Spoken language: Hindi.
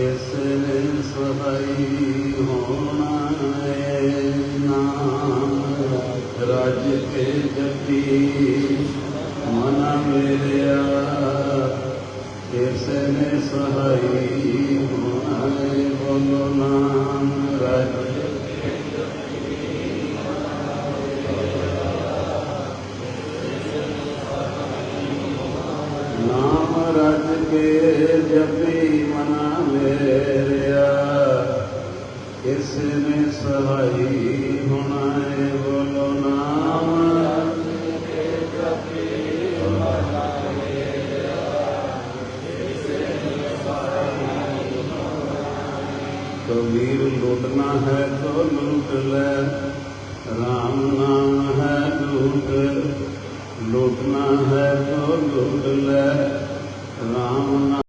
ਇਸ ਸਹਾਈ ਹੋਣਾ ਏ ਨਾਮ ਰਾਜ ਕੇ ਜਪੀ ਮਨ ਮੇਰਿਆ ਇਸ ਨੇ ਸਹਾਈ ਹੋਣਾ ਏ ਬੋਲੋ ਨਾਮ ਰਾਜ नाम रज के जबी मना मेरिया, किसने सहाई होना बोलो, नाम कबीर तो लूटना है तो लूट ले, राम नाम है लूट। ਲੁੱਟਣਾ ਹੈ ਤੋ ਲੁੱਟ ਲੈ।